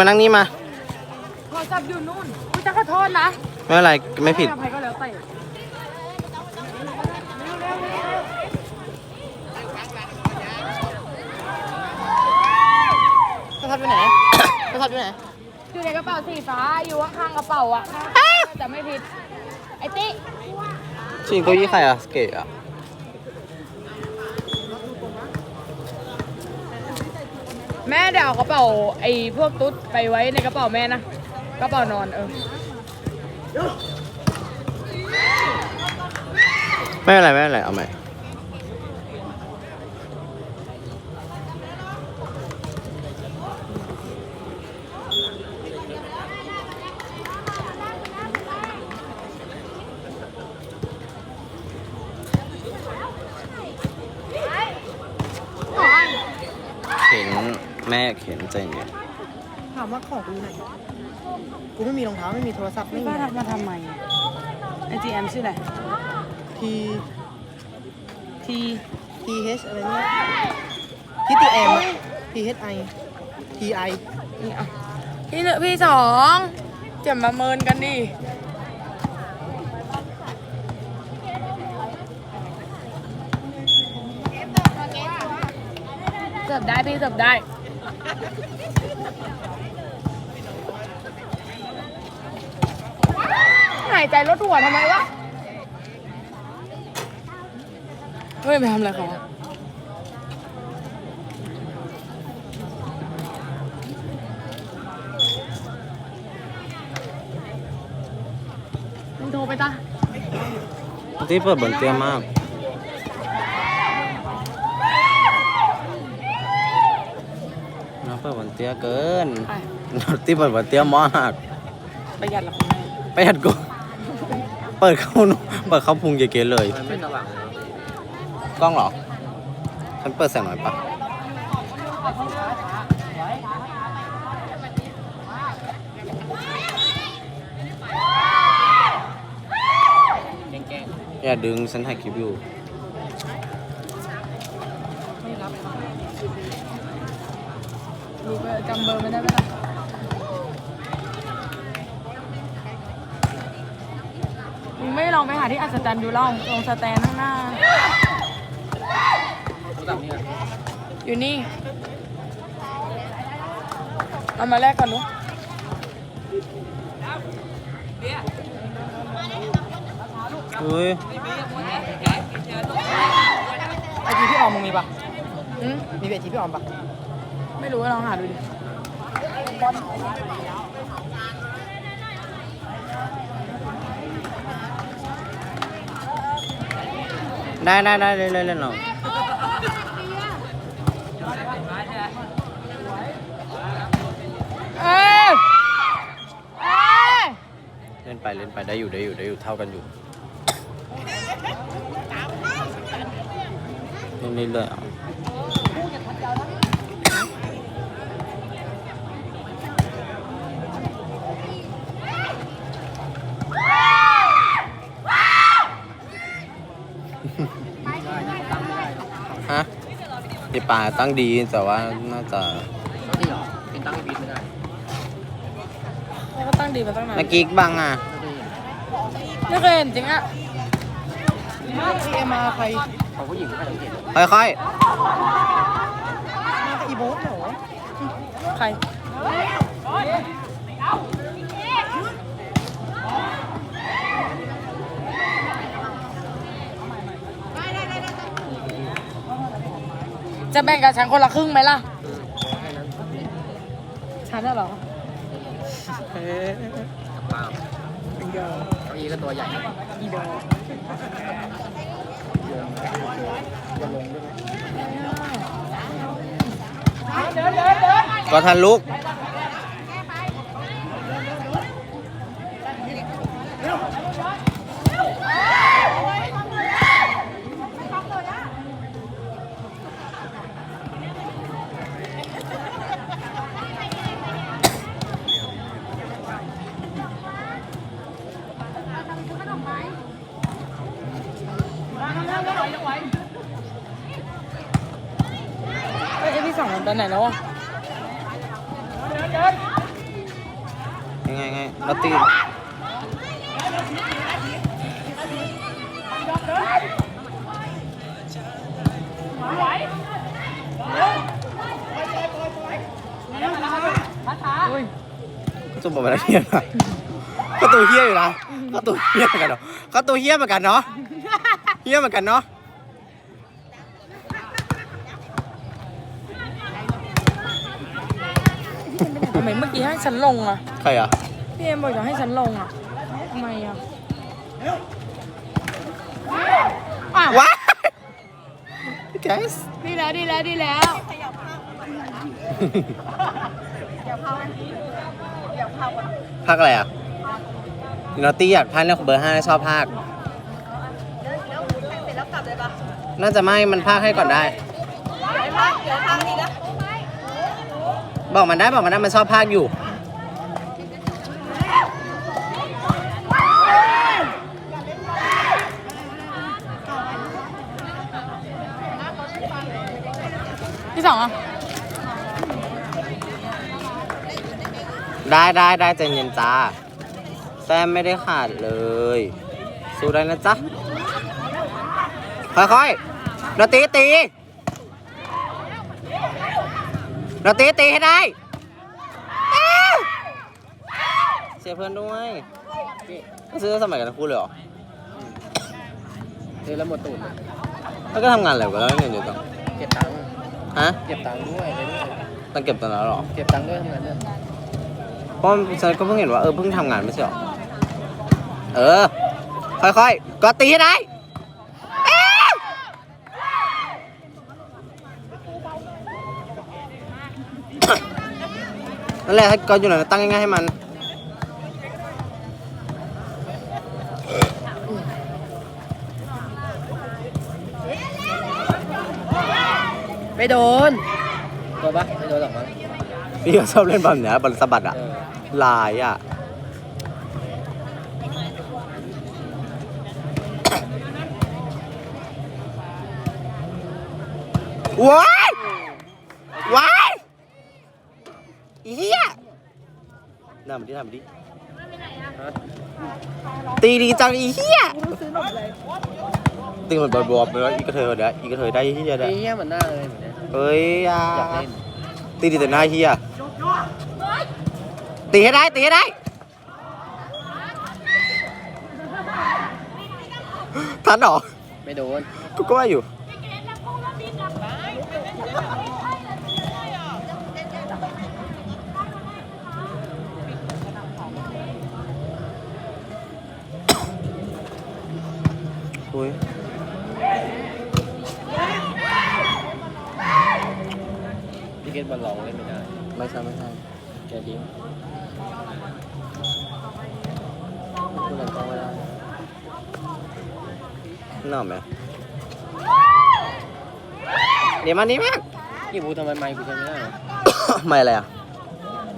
มานั่งนี่มาโทรศัพท์อยู่นู่นอุ้ยจะขอโทษนะไม่เป็นไรไม่ผิด ให้อภัยก็แล้วแต่โทรศัพท์อยู่ไหน โทรศัพท์อยู่ไหน อยู่ในกระเป๋าสีฟ้าอยู่ข้างๆกระเป๋าอะจะไม่ผิด ไอ้ติ๊ชิงเก้าอี้ใครอะเก๋อะ แม่เดี๋ยวเอากระเป๋าไอ้พวกตุ๊ดไปไว้ในกระเป๋าแม่นะกระเป๋านอนเออไม่เป็นไรไม่เป็นไรเอาใหม่ เข็นแม่เข็นใจเย็น ถาม ว่าของกูอยู่ไหนกูไม่มีรองเท้าไม่มีโทรศัพท์ไม่มีป้าทักมาทำไมไอจีแอมชื่ออะไร ทีทีทีเอชอะไรเนี่ยทีตีแอมทีเอชไอทีไอนี่อะพี่หนึ่งพี่สองจะมาเมินกันดิ เสิร์ฟได้ พี่เสิร์ฟได้ หายใจลดหัวทำไมวะเฮ้ยไปทำอะไรเขาวะมึงโทรไปตาที่เปิดบนเตียงมาก น้องเปิดบนเตียงเกิน ไป ที่เปิดบนเตียงมาก ประหยัดละคุณแม่ไปหัดกู เปิดเข้าหนูเปิดเข้าพุงเก๋ๆเลยไม่สว่างกล้องเหรอ ฉันเปิดแสงหน่อยปะอย่าดึงฉันถ่ายคลิปอยู่รู้เบอร์จำเบอร์ไม่ได้ไหมล่ะมึง ไม่ลองไปหาที่อัศจรรย์ดูเล่าลงสแตนข้างหน้า อยู่นี่เอามาแลกก่อนลูกอุ้ยไอจีพี่ออมมึงมีปะอืมมีไอจีพี่ออมปะไม่รู้ลองหาดูดิ ได้ได้ได้เล่นเล่นเล่นลอเอ้ยเอ้ยเล่นไปเล่นไปได้อยู่ได้อยู่ได้อยู่เท่ากันอยู่เล่นเรื่อยๆ ตีป่าตั้งดีแต่ว่าน่าจะนี่หรอเป็นตั้งบีทไม่ได้แล้วก็ตั้งดีมาตั้งนานเมื่อกี้บังอะไม่เคยเห็นจริงอะทีเอ็มมาใครของผู้หญิงไม่ได้เห็นค่อยมากับอีโบ๊ทเหรอใคร จะแบ่งกับฉันคนละครึ่งไหมล่ะ ฉันน่ะเหรอเฮ้ยเดี๋ยวเก้าอี้ก็ตัวใหญ่อีดอจะลง ด้วยไหมๆก็ทันลุกเอ้ยเอ้ยพี่สองมันไปไหนแล้วอะเราตีอุ้ยจุ่มบอกมาแล้วเฮียนะก็ตัวเฮียอยู่นะก็ตัวเฮียเหมือนกันเนาะก็ตัวเฮียเหมือนกันเนาะเฮียเหมือนกันเนาะำไมเมื่อกี้ให้ฉันลงอะ ใครอะ พี่เอ็มบอกจะให้ฉันลงอะทำไมอะอะว้ายแกสดีแล้วดีแล้วดีแล้วภาคอะไรอะนอตตี้อยากพากเรื่องของเบอร์ห้าชอบภาค น่าจะไม่ มันพากให้ก่อนได้ บอกมันได้บอกมันได้มันชอบพากอยู่ ที่สองอะ ได้ได้ได้ใจเย็นจ้าแซมไม่ได้ขาดเลย สู้ได้นะจ๊ะ ค่อยๆเราตีตี เราตีตีให้ได้อ้าวเสียเพื่อนด้วยซื้อสมัยกันทั้งคู่เลยเหรอเดี๋ยวแล้วหมดตูดเลยแล้วก็ทำงานอะไรกันแล้วเงินอยู่ตังเก็บตังค์ฮะเก็บตังค์ด้วยอะไรด้วยต้องเก็บตังค์แล้วเหรอเก็บตังค์ด้วยทำงานเนี่ยเพราะฉันก็เพิ่งเห็นว่าเออเพิ่งทำงานไม่ใช่เหรอเออ ค่อยๆก็ตีให้ได้อ้าว นั่นแหละให้ก็อยู่ไหนตั้งง่ายๆให้มันไม่โดนโดนปะไม่โดนหรอกมั้งพี่ก็ชอบเล่นแบบเนี้ยบอลสะบัดอะเออลายอะว้ายว้ายอี เหี้ยน่ามาดิน่ามาดิฮะตีดีจังอีเหี้ยตีเหมือนบอลบอลไปแล้วอีกระเทยเดี๋ยวอีกระเทยได้เหี้ยได้ไอ้เหี้ยมันหน้าเลยเหมือนเนี้ยเฮ้ยอะอยากเล่นตีดีแต่หน้าเหี้ยตีให้ได้ตีให้ได้ทันเหรอไม่โดนกูก็ว่าอยู่อุ้ย พี่เกตบอลลองเล่นไม่ได้ไม่ใช่ไม่ใช่แกดิ้งพูดกันต้องไม่ได้น่าไหมเดี๋ยวมานี้มาก นี่พูดทำไมไมค์กูใช้ไม่ได้เหรอไม่อะไรอะ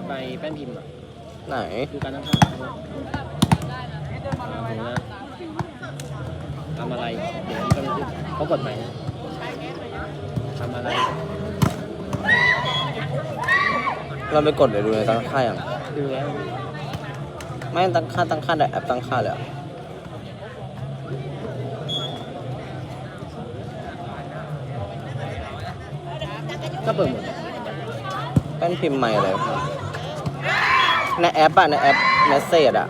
ไปแป้นพิมพ์อะไหน ดูการตั้งค่าเอานะทำอะไร เดี๋ยวมันก็ไม่ขึ้นเขากดใหม่นะทำอะไร เราไปกดเลยดูในตั้งค่าอย่างดูแล้วไม่ตั้งค่าตั้งค่าแต่แอปตั้งค่าเลยอะก็เปิดหมดแป้นพิมพ์ใหม่อะไรในแอปอะในแอปเมสเซจอะ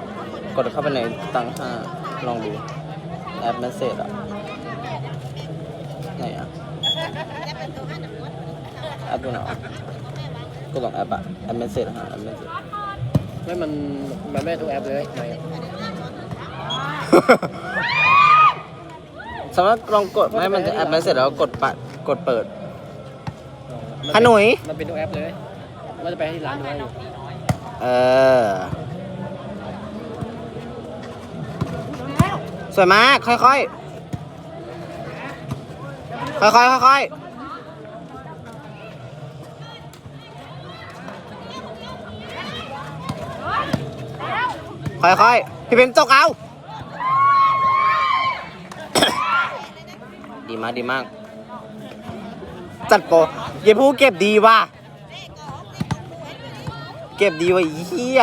กดเข้าไปในตั้งค่าลองดูแอปเมสเซจอะไหนอะแอปดูหนวะ ก็ลองแอปอะแอปเมสเซจหาแอปเมสเซจไม่มันมันไม่ทุกแอปเลยไสามารถลองกดไม่มันจะแอปเมสเซจแล้วกดปะกดเปิดขนุยมันเป็นทุกแอปเลยว่าจะไปที่ร้านดูให้อยู่เออสวยมากค่อยๆค่อยๆค่อยๆ ค่อยๆ พี่เป็นจกเอา ดีมากดีมาก จัดโปรเยผู้เก็บดีว่ะ เก็บดีว่ะอีเหี้ย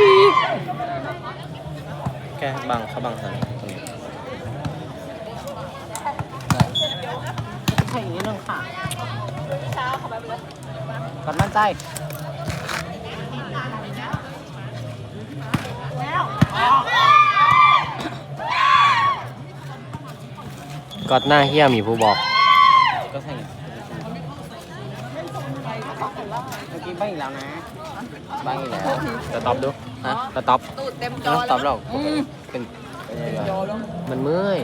แบบอีกบังเขาบังทางนี้ตรงนี้ใช่อย่างนี้นึงค่ะกดมั่นใจก็หน้าเฮี้ยมีผู้บอก ก็ใช่เมื่อกี้ไปอีกแล้วนะบังอีกแล้วจะตอบดู ฮะจะตอบตูดเต็มจไม่อต้องตอบหรอกอืมเป็นเป็นยังไงจอแล้วมันเมื่อย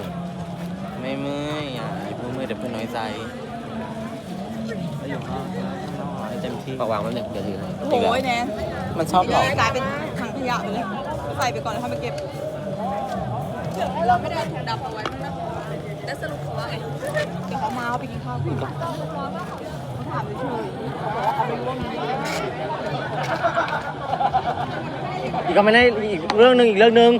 ไม่เมื่อยอะอย่าเพิ่งเมื่อยเดี๋ยวเพื่อนน้อยใจอยู่ข้างนอกให้เต็มที่ปากวางมันหนึ่งเดี๋ยวถือให้จริงเหรอโอ้ยแนนมันชอบหลอกกลายเป็นถังขยะไปเลยใส่ไปก่อนแล้วค่อยมาเก็บเราไม่ได้ถุงดำเอาไว้นะแล้วสรุปเขาว่าไงเดี๋ยวเขามาเอาไปกินข้าวกันเขาถามเฉยๆเขาบอกว่าเขาไม่รู้ว่ามันไม่ได้ อีกก็ไม่ได้อีกเรื่องหนึ่งอีกเรื่องหนึ่ง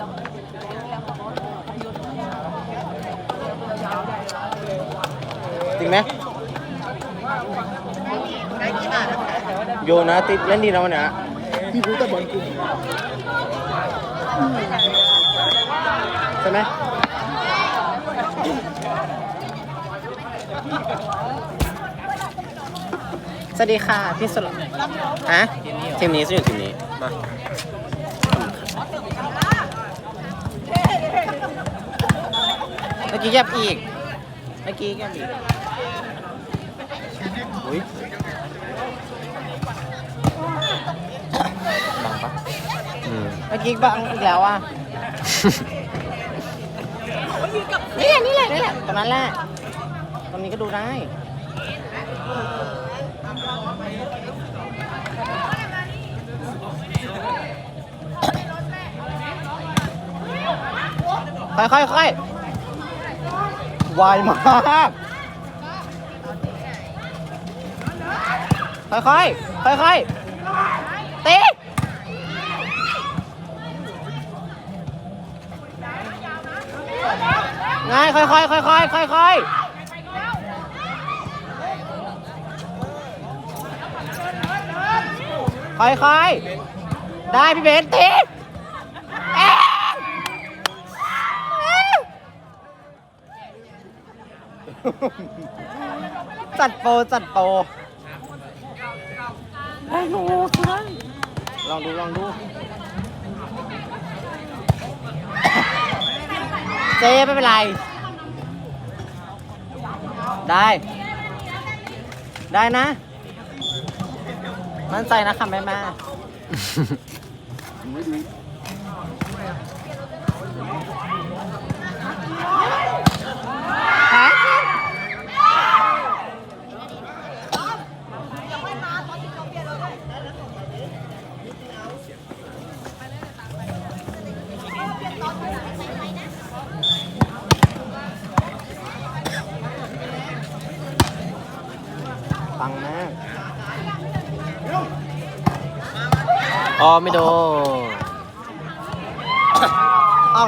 จริงไหมโยนะติดเล่นดีนะวันเนี้ยพี่รู้แต่บอลกูใช่ไหมสวัสดีค่ะ พี่สุรฮะทีมนี้จะอยู่ทีมนี้มา มื่อกี้แยบอีก เมื่อกี้แยบอีกอุ้ยบังปะอืมเมื่อกี้บังอีกแล้วอะ นี่แหละนี่แหละนี่แหละตรงนั้นแหละ ตรงนี้ก็ดูได้ ค่อยค่ วายมากค่อยๆค่อยค่อยตีง่ายค่อยๆค่อยๆค่อยๆค่อยๆได้พี่เบนตี จัดโปรจัดโปรได้ดูลองดูลองดู เจ๊ไม่เป็นไร ได้ ได้นะ มั่นใจนะค่ะแม่แม่ อ๋อไม่โดน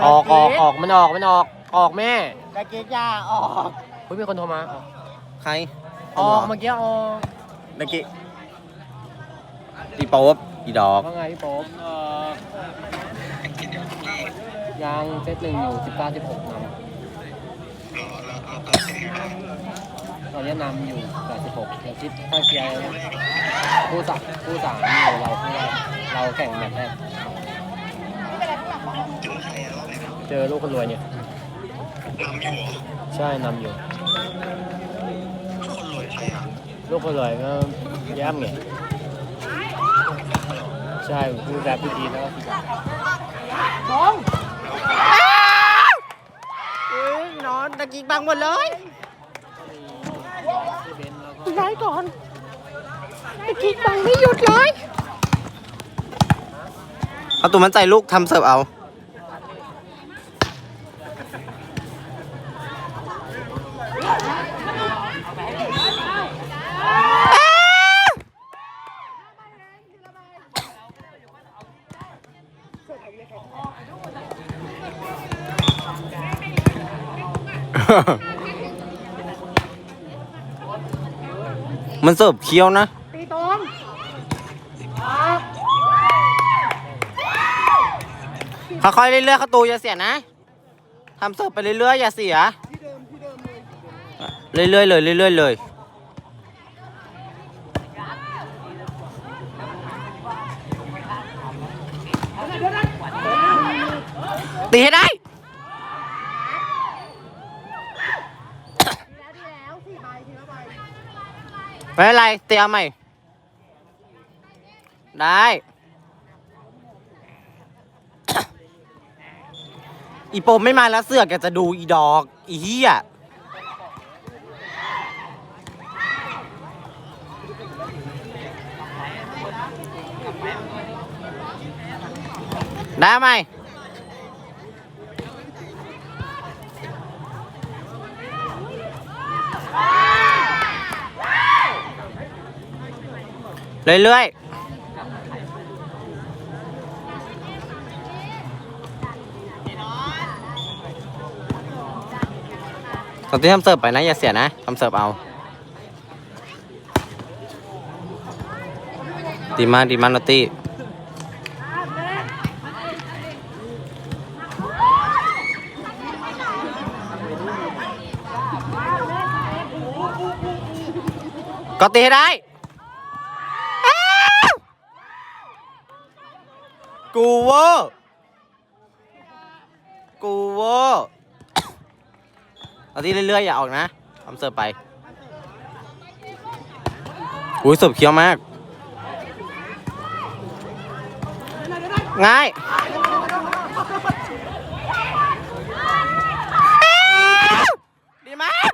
ออกออกออกมันออกมันออกออกแม่กะเกียยาออกเฮ้ยมีคนโทรมาออกใครออกเมื่อกี้ออกเมื่อกี้อีโป๊บอีดอกว่าไงพี่โป๊ปยังเซตหนึ่งอยู่สิบเก้าสิบหกนำตอนนี้นำอยู่แปดสิบหกเดี๋ยวชิดถ้าเกียร์คู่สามคู่สามอยู่เราข้างล่าง เราแข่งแมตช์แรกเจอลูกคนรวยเนี่ยใช่นำอยู่ลูกคนรวยก็แย้มไงใช่คือแบบพี่ดีแล้วก็พี่กาเอ้ยนอนตะกี้บังหมดเลยพี่เบนซ์แล้วก็ไล่ก่อนตะกี้บังไม่หยุดเลย เอาตัวมันใจลูกทำเสิร์ฟเอา มันเสิร์ฟเคี้ยวนะ ค่อยๆเรื่อยๆเข้าตูอย่าเสียนะทำเสิร์ฟไปเรื่อยๆอย่าเสียเรื่อยๆเลยเรื่อยๆเลยตีให้ได้ไม่เป็นไรเตรียมใหม่ได้ อีโปมไม่มาแล้วเสือกแกจะดูอีดอก อีเหี้ยได้ไหมเรื่อยๆ ตอนที่ทำเสิร์ฟไปนะอย่าเสียนะทำเสิร์ฟเอา ดีมากดีมากนอตตี้ก็ตีให้ได้ กูเวอร์กูเวอร์ เอาที่เรื่อยๆอย่าออกนะทำเสิร์ฟไปอุ้ยเสิร์ฟเคี้ยวมาก ง่ายอ้าวดีมาก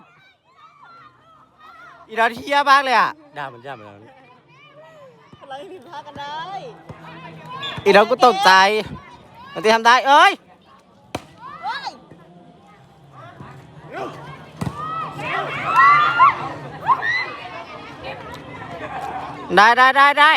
อีดอเทียมากเลยอะด่ามันด่ามันเราผิดพลาดกันได้อีดอกูตกใจมันจะทำได้เอ้ย ได้ได้ได้ได้